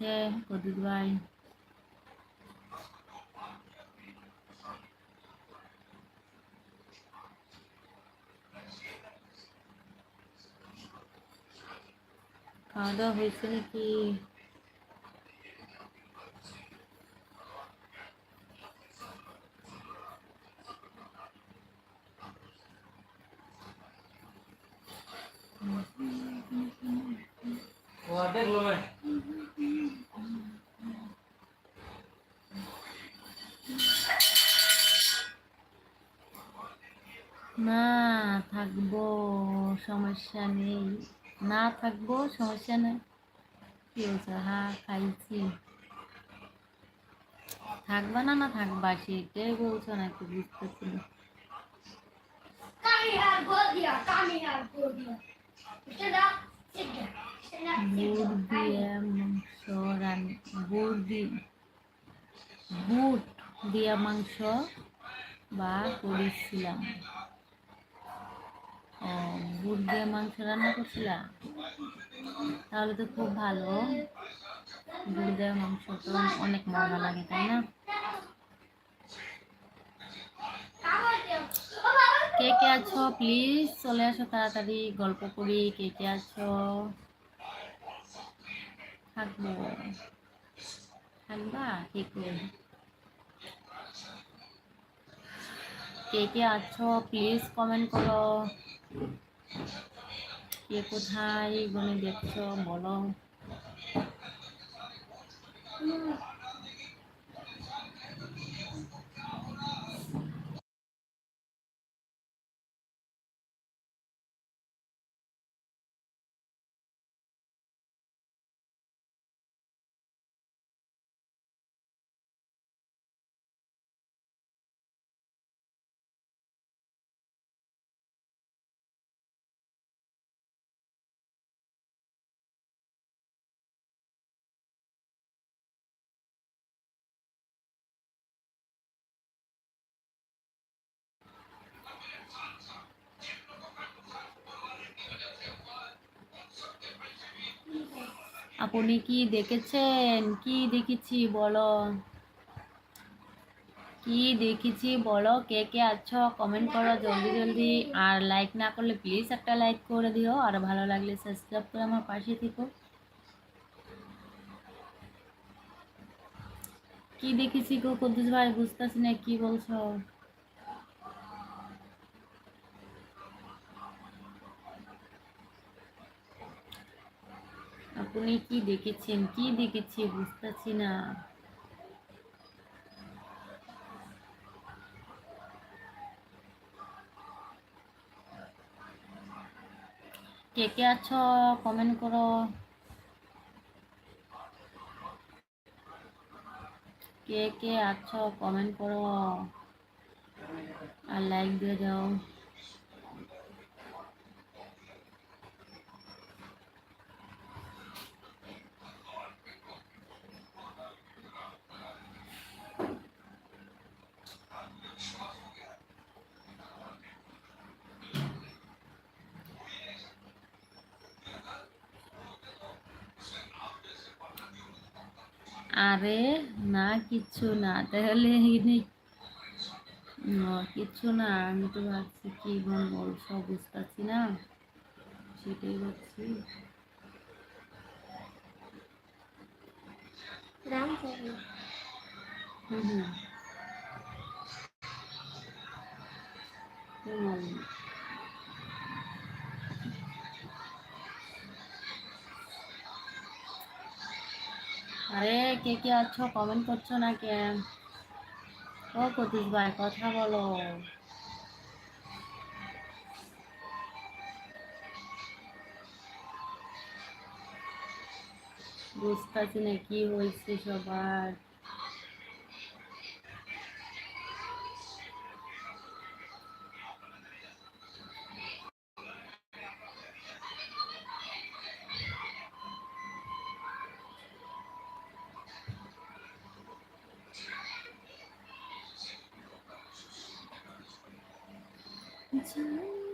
হচ্ছে কদুর ভাই খাওয়া দাওয়া হয়েছে নাকি না থাকব সমস্যা নেই। না থাকব সমস্যা নেই। কি হয়েছে? হ্যাঁ খাইছি। থাকবা না না থাকবা? সেটাই বলছো বুঝতেছি না। রান বুট দিয়ে বুট দিয়ে মাংস বা করেছিলাম। ও, বুট দিয়ে মাংস রান্না করছিলাম তাহলে তো খুব ভালো। বুট দিয়ে মাংস তো অনেক মজা লাগে, তাই না. কে কে আছো প্লিজ চলে আসো তাড়াতাড়ি, গল্প করি। কে কে আছো? থাকব। থাকবা? ঠিক কে? কে আছো প্লিজ কমেন্ট করো। কে কোথায় গনে দেখছো বলো আপনি কি দেখেছেন? কি দেখেছি বলো? কি দেখেছি বলো? কে কে আছো? কমেন্ট করো জলদি জলদি। আর লাইক না করলে প্লিজ একটা লাইক করে দিও। আর ভালো লাগলে সাবস্ক্রাইব করে আমার পাশে থেকো। কি দেখেছি গো কুদ্দুস ভাই? বুঝতেছি না কি বলছো। আপনি কি দেখেছেন? কি দেখেছি বুঝতেছি না। কে কে আছো? কমেন্ট করো। কে কে আছো? কমেন্ট করো। আর লাইক দিয়ে যাও। আরে না কিছু না। তাহলে কিছু না, আমি তো ভাবছি কি বলছো বুঝতেছি না। সেটাই ভাবছি। হুম হুম। আরে, কে কে আছো? কমেন্ট করছ না কে? ও কতিস ভাই, কথা বলো। বুঝতেছি না কি হয়েছে সবার। time.